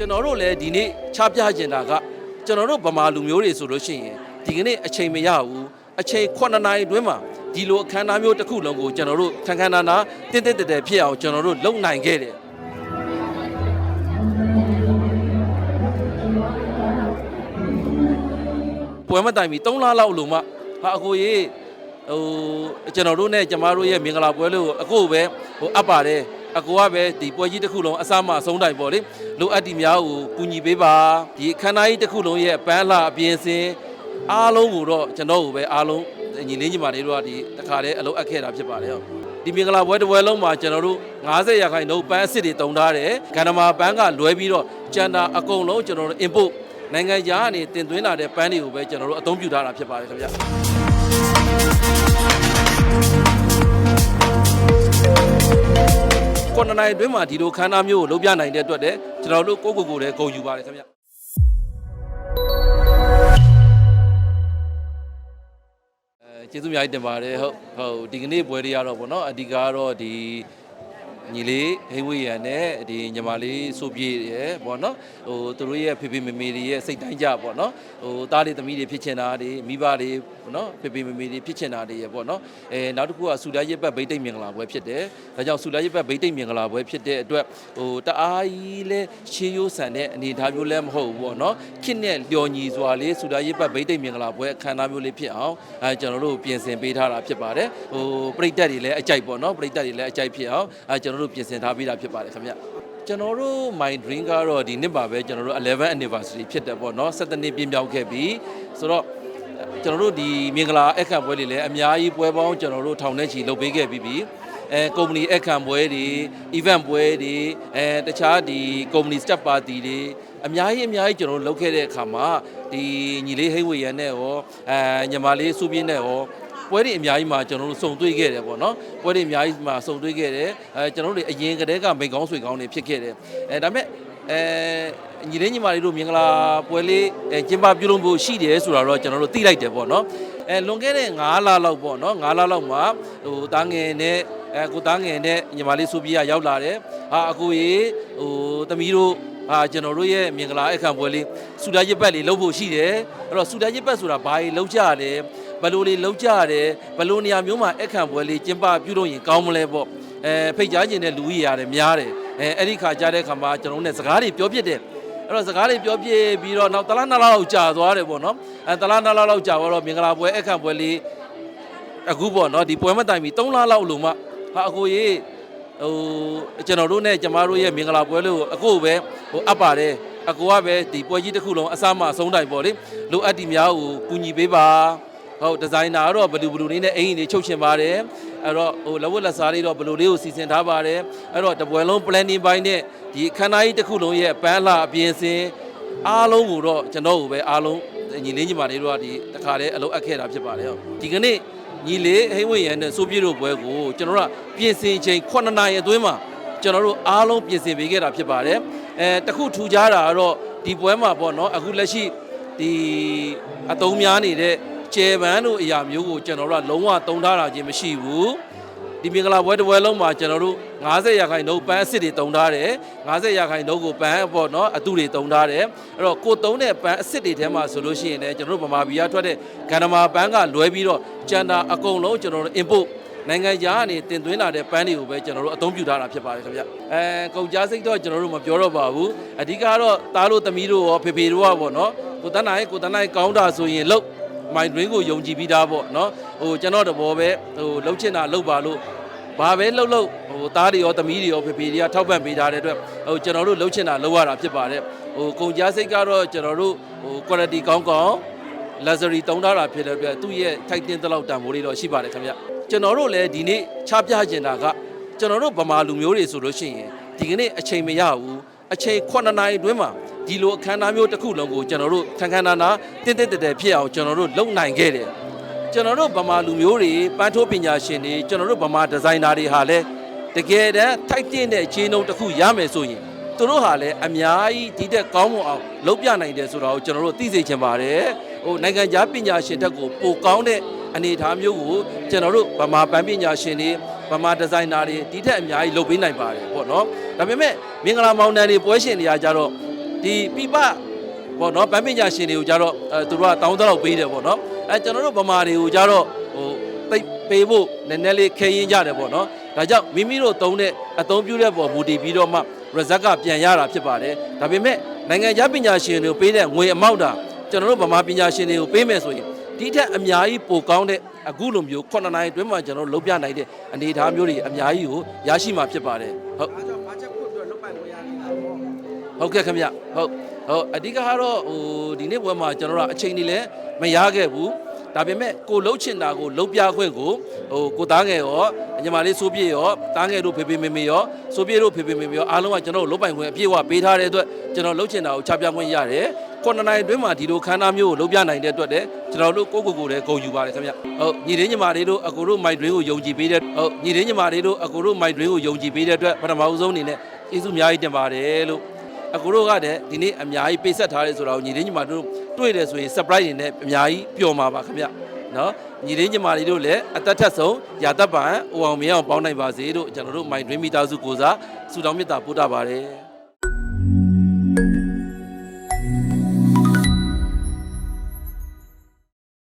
ကျွန်တော်တို့လည်းဒီနေ့ချပြကျင်တာကကျွန်တော်တို့ဗမာလူမျိုးတွေဆိုလို့ရှိရင်ဒီကနေ့အချိန်မရဘူးအချိန်9နာရီအတွင်းမှာဒီလိုအခမ်းအနားမျိုးတစ်ခုလုံးကိုကျွန်တော်တို့ခန်းခန်းနာနာတင်းတင်းတဲတဲဖြစ်အောင်ကျွန်တော်တို့လုပ်နိုင်ခဲ့တယ်ပွဲမတိုင်မီ3လလောက်လို့မှဟာအကိုကြီးဟိုကျွန်တော်တို့နဲ့ကျမတို့ရဲ့မင်္ဂလာပွဲလို့အကိုပဲဟိုအပ်ပါတယ် အကိုကပဲဒီပွဲကြီးတစ်ခုလုံးအစမှအဆုံးတိုင်ပေါ့လေလိုအပ်တီများကိုကူညီပေးပါဒီခန္ဓာကြီးတစ်ခုလုံးရဲ့ပန်းလှအပြင်စင်အားလုံးကိုတော့ကျွန်တော်ကိုပဲအားလုံးညီလေးညီမလေးတို့ကဒီတခါတည်းအလုပ်အပ်ခဲ့တာဖြစ်ပါတယ်ဟုတ်ဒီမင်္ဂလာပွဲတစ်ပွဲလုံးမှာကျွန်တော်တို့90ရာခိုင်နှုန်းပန်းအစ်စ်တွေတုံထားတယ်ကန္နမာပန်းကလွဲပြီးတော့ကျန်တာအကုန်လုံးကျွန်တော်တို့ input နိုင်ငံခြားကနေတင်သွင်းလာတဲ့ပန်းတွေကိုပဲကျွန်တော်တို့အသုံးပြုထားတာဖြစ်ပါတယ်ခင်ဗျ ကိုနနိုင်အတွင်းမှာဒီလိုခန်းသားမျိုးကိုလုပ်ပြနိုင်တဲ့အတွက်တည်းကျွန်တော်တို့ကိုယ့်ကိုယ်ကိုယ်လည်းဂုဏ်ယူပါတယ်ခင်ဗျအဲကျေးဇူးအများကြီးတင်ပါတယ်ဟုတ်ဟုတ်ဒီကနေ့ပွဲတွေကတော့ဗောနော်အဓိကကတော့ဒီ ညီလေးဟိဝေးရန်နဲ့ဒီညီမလေးဆိုပြေရယ်ဗောနော်ဟိုသူတို့ရဲ့ဖေဖေမေမေတွေရဲ့စိတ်တိုင်းကြဗောနော်ဟိုသားလေးသမီးတွေဖြစ်ချင်တာတွေမိဘတွေဗောနော်ဖေဖေမေမေတွေဖြစ်ချင်တာတွေရယ်ဗောနော်အဲနောက်တစ်ခုကဆူလာရက်ပတ်ဗိတ်တိတ်မင်္ဂလာပွဲဖြစ်တယ်ဒါကြောင့်ဆူလာရက်ပတ်ဗိတ်တိတ်မင်္ဂလာပွဲဖြစ်တဲ့အတွက်ဟိုတအားကြီးလဲရှေးရိုးဆန်တဲ့အနေအထားမျိုးလည်းမဟုတ်ဘူးဗောနော်ခစ်နဲ့လျော်ညီစွာလေးဆူလာရက်ပတ်ဗိတ်တိတ်မင်္ဂလာပွဲအခမ်းအနားမျိုးလေးဖြစ်အောင်အဲကျွန်တော်တို့ပြင်ဆင်ပေးထားတာဖြစ်ပါတယ်ဟိုပြိတ္တတွေလည်းအကြိုက်ပေါ့နော်ပြိတ္တတွေလည်းအကြိုက်ဖြစ်အောင်အဲကျွန်တော်တို့ပြင်ဆင်ထားပေးတာဖြစ်ပါတယ်ခင်ဗျကျွန်တော်တို့ my dream ကတော့ဒီနှစ်ပါပဲကျွန်တော်တို့11 anniversary ဖြစ်တယ်ပေါ့နော်17နှစ်ပြည့်မြောက်ခဲ့ပြီဆိုတော့ကျွန်တော်တို့ဒီမင်္ဂလာအခမ်းပွဲတွေလည်းအများကြီးပွဲပေါင်းကျွန်တော်တို့ထောင်ထဲချီလုပ်ပေးခဲ့ပြီးပြီအဲကုမ္ပဏီအခမ်းပွဲတွေ event ပွဲတွေအဲတခြားဒီကုမ္ပဏီ step party တွေအများကြီးအများကြီးကျွန်တော်တို့လုပ်ခဲ့တဲ့အခါမှာဒီညီလေးဟိတ်ဝေရန်နဲ့ရောအဲညီမလေးစုပြင်းနဲ့ရော ပွဲတွေအများကြီးမှာကျွန်တော်တို့စုံတွေ့ခဲ့တယ်ပေါ့နော်ပွဲတွေအများကြီးမှာစုံတွေ့ခဲ့တယ်အဲကျွန်တော်တို့တွေအရင်ကတည်းကမိတ်ကောင်းဆွေကောင်းတွေဖြစ်ခဲ့တယ်အဲဒါပေမဲ့အဲညီလေးညီမလေးတို့မင်္ဂလာပွဲလေးအဲကျင်းပပြုလုပ်ဖို့ရှိတယ်ဆိုတာတော့ကျွန်တော်တို့သိလိုက်တယ်ပေါ့နော်အဲလွန်ခဲ့တဲ့9လလောက်ပေါ့နော်9လလောက်မှာဟိုတားငယ်နဲ့အဲကိုတားငယ်နဲ့ညီမလေးစုပြရရောက်လာတယ်ဟာအကိုကြီးဟိုသမီးတို့အာကျွန်တော်တို့ရဲ့မင်္ဂလာအခမ်းပွဲလေးစူတာရစ်ပတ်လေးလုပ်ဖို့ရှိတယ်အဲ့တော့စူတာရစ်ပတ်ဆိုတာဘာကြီးလုပ်ကြရလဲ ဘယ်လိုလေးလုပ်ကြရတယ်ဘယ်လိုနေရာမျိုးမှာအခမ်းပွဲလေးကျင်းပပြုလုပ်ရင်ကောင်းမလဲပေါ့အဲဖိတ်ကြားခြင်းတဲ့လူကြီးရတယ်များတယ်အဲအဲ့ဒီခါကြားတဲ့ခါမှာကျွန်တော်တို့ ਨੇ စကားတွေပြောပြတယ်အဲ့တော့စကားတွေပြောပြပြီးတော့နောက်တလားနှစ်လားလောက်ကြာသွားတယ်ပေါ့နော်အဲတလားနှစ်လားလောက်ကြာသွားတော့မင်္ဂလာပွဲအခမ်းပွဲလေးအခုပေါ့နော်ဒီပွဲမတိုင်မီ3လလောက်လို့မှဟာအကိုကြီးဟိုကျွန်တော်တို့နဲ့ကျမတို့ရဲ့မင်္ဂလာပွဲလို့အကိုပဲဟိုအပ်ပါတယ်အကိုကပဲဒီပွဲကြီးတစ်ခုလုံးအစမှအဆုံးတိုင်ပေါ့လေလိုအပ်တီများကိုကူညီပေးပါ ဟုတ်ဒီဇိုင်နာကတော့ဘလူးဘလူးလေးနဲ့အင်ကြီးတွေချုပ်ချင်ပါတယ်အဲ့တော့ဟိုလက်ဝတ်လက်စားလေးတော့ဘလူးလေးကိုစီစဉ်ထားပါတယ်အဲ့တော့တပွဲလုံး planning ပိုင်းနဲ့ဒီခန္ဓာကြီးတစ်ခုလုံးရဲ့ပန်းလှအပြင်စင်အားလုံးကိုတော့ကျွန်တော်ကိုပဲအားလုံးညီလေးညီမလေးတို့ကဒီတခါတည်းအလုပ်အပ်ခဲ့တာဖြစ်ပါတယ်ဟုတ်ဒီကနေ့ညီလေးဟိမ့်ဝေရန်နဲ့စိုးပြေတို့ပွဲကိုကျွန်တော်တို့ကပြင်ဆင်ချိန်9နာရီအတွင်းမှာကျွန်တော်တို့အားလုံးပြင်ဆင်ပေးခဲ့တာဖြစ်ပါတယ်အဲတခုထူခြားတာကတော့ဒီပွဲမှာပေါ့နော်အခုလက်ရှိဒီအတုံးများနေတဲ့ ကျယ်ပန်းတို့အရာမျိုးကိုကျွန်တော်တို့ကလုံးဝတုံထားတာချင်းမရှိဘူးဒီမင်္ဂလာပွဲတစ်ပွဲလုံးမှာကျွန်တော်တို့90ရာခိုင်နှုန်းပန်းအစ်စ်တွေတုံထားတယ်90ရာခိုင်နှုန်းကိုပန်းပေါ့နော်အတုတွေတုံထားတယ်အဲ့တော့ကိုတုံးတဲ့ပန်းအစ်စ်တွေထဲမှာဆိုလို့ရှိရင်လည်းကျွန်တော်တို့ဗမာပြည်ကထွက်တဲ့ဂန္ဓမာပန်းကလွဲပြီးတော့ကျန်တာအကုန်လုံးကျွန်တော်တို့ input နိုင်ငံခြားကနေတင်သွင်းလာတဲ့ပန်းတွေကိုပဲကျွန်တော်တို့အသုံးပြုထားတာဖြစ်ပါတယ်ခင်ဗျအဲကုန်ကြားစိတ်တော့ကျွန်တော်တို့မပြောတော့ပါဘူးအဓိကတော့သားလို့သမီးတို့ရောဖေဖေတို့ရောပေါ့နော်ကိုတန်းနိုင်ကိုတန်းနိုင်ကောင်းတာဆိုရင်လို့ my dream ကိုယုံကြည်ပြီးသားပေါ့နော်ဟိုကျွန်တော်တဘောပဲဟိုလှုပ်ချင်တာလှုပ်ပါလို့ဘာပဲလှုပ်လှုပ်ဟိုသားတွေရောသမီးတွေရောဖေဖေတွေကထောက်ပံ့ပေးထားတဲ့အတွက်ဟိုကျွန်တော်တို့လှုပ်ချင်တာလှုပ်ရတာဖြစ်ပါတယ်ဟိုကုန်ကြားစိတ်ကတော့ကျွန်တော်တို့ဟို quality ကောင်းကောင်း luxury တုံးထားတာဖြစ်တဲ့အတွက်သူ့ရဲ့ထိုက်တင်တဲ့လောက်တန်ဖိုးလေးတော့ရှိပါတယ်ခင်ဗျကျွန်တော်တို့လည်းဒီနေ့ချပြကျင်တာကကျွန်တော်တို့ဗမာလူမျိုးတွေဆိုလို့ရှိရင်ဒီကနေ့အချိန်မရဘူးအချိန်9နာရီအတွင်းမှာ ဒီလိုအခမ်းအနားမျိုးတစ်ခုလုံးကိုကျွန်တော်တို့ခန်းခန်းနာနာတင်းတင်းတဲတဲဖြစ်အောင်ကျွန်တော်တို့လုပ်နိုင်ခဲ့တယ်ကျွန်တော်တို့ဗမာလူမျိုးတွေပန်းထိုးပညာရှင်တွေကျွန်တော်တို့ဗမာဒီဇိုင်နာတွေဟာလည်းတကယ်တမ်းထိုက်တင်တဲ့ခြေနှုံတစ်ခုရမယ်ဆိုရင်သူတို့ဟာလည်းအများကြီးဒီတက်ကောင်းမွန်အောင်လုပ်ပြနိုင်တယ်ဆိုတာကိုကျွန်တော်တို့သိစေချင်ပါတယ်ဟိုနိုင်ငံခြားပညာရှင်တက်ကိုပိုကောင်းတဲ့အနေအထားမျိုးကိုကျွန်တော်တို့ဗမာပန်းပညာရှင်တွေဗမာဒီဇိုင်နာတွေဒီထက်အများကြီးလုပ်ပေးနိုင်ပါတယ်ပေါ့နော်ဒါပေမဲ့မင်္ဂလာမောင်နှံတွေပွဲရှင်တွေကကြတော့ ဒီပြပပေါ့နော်ဗန်းပညာရှင်တွေကိုကြတော့အဲသူတို့ကတောင်းတတော့ပေးတယ်ပေါ့နော်အဲကျွန်တော်တို့ဗမာတွေကိုကြတော့ဟိုသိပ်ပေးဖို့နည်းနည်းလေးခဲရင်ကြတယ်ပေါ့နော်ဒါကြောင့်မိမိတို့သုံးတဲ့အသုံးပြုတဲ့ပေါ်မူတည်ပြီးတော့မှ result ကပြန်ရတာဖြစ်ပါတယ်ဒါပေမဲ့နိုင်ငံခြားပညာရှင်တွေကိုပေးတဲ့ငွေအမောက်တာကျွန်တော်တို့ဗမာပညာရှင်တွေကိုပေးမယ်ဆိုရင်ဒီထက်အများကြီးပိုကောင်းတဲ့အခုလိုမျိုး9နိုင်အတွင်းမှာကျွန်တော်တို့လုပ်ပြနိုင်တဲ့အနေအထားမျိုးတွေအများကြီးကိုရရှိမှာဖြစ်ပါတယ်ဟုတ် ဟုတ်ကဲ့ခင်ဗျဟုတ်ဟုတ်အဓိကကတော့ဟိုဒီနေ့ပွဲမှာကျွန်တော်တို့အချိန်ကြီးလည်းမရခဲ့ဘူးဒါပေမဲ့ကိုလှုပ်ချင်တာကိုလှုပ်ပြခွင့်ကိုဟိုကိုသားငယ်ရောညီမလေးစိုးပြေရောသားငယ်တို့ဖေဖေမေမေရောစိုးပြေတို့ဖေဖေမေမေရောအားလုံးကကျွန်တော်တို့လှုပ်ပိုင်ခွင့်အပြည့်အဝပေးထားတဲ့အတွက်ကျွန်တော်လှုပ်ချင်တာကိုချပြခွင့်ရတယ်ခုနှစ်နိုင်အတွင်းမှာဒီလိုခန်းသားမျိုးကိုလှုပ်ပြနိုင်တဲ့အတွက်လည်းကျွန်တော်တို့ကိုယ့်ကိုယ်ကိုယ်လည်းဂုဏ်ယူပါတယ်ခင်ဗျဟုတ်ညီလေးညီမလေးတို့အကိုတို့မိုက်ဒရင်းကိုယုံကြည်ပေးတဲ့ဟုတ်ညီလေးညီမလေးတို့အကိုတို့မိုက်ဒရင်းကိုယုံကြည်ပေးတဲ့အတွက်ပထမဦးဆုံးအနေနဲ့ကျေးဇူးအများကြီးတင်ပါတယ်လို့ အကိုတို့ကတည်းဒီနေ့အများကြီးပေးဆက်ထားတယ်ဆိုတော့ညီလေးညီမတို့တွေ့တယ်ဆိုရင် surprise တွေနဲ့အများကြီးပျော်မှာပါခင်ဗျနော်ညီလေးညီမတွေတို့လည်းအသက်ထက်ဆုံးရာသက်ပံအိုအောင်မင်းအောင်ပေါင်းနိုင်ပါစေလို့ကျွန်တော်တို့ My Dream မိသားစုကိုစားဆုတောင်းမေတ္တာပို့တာပါတယ်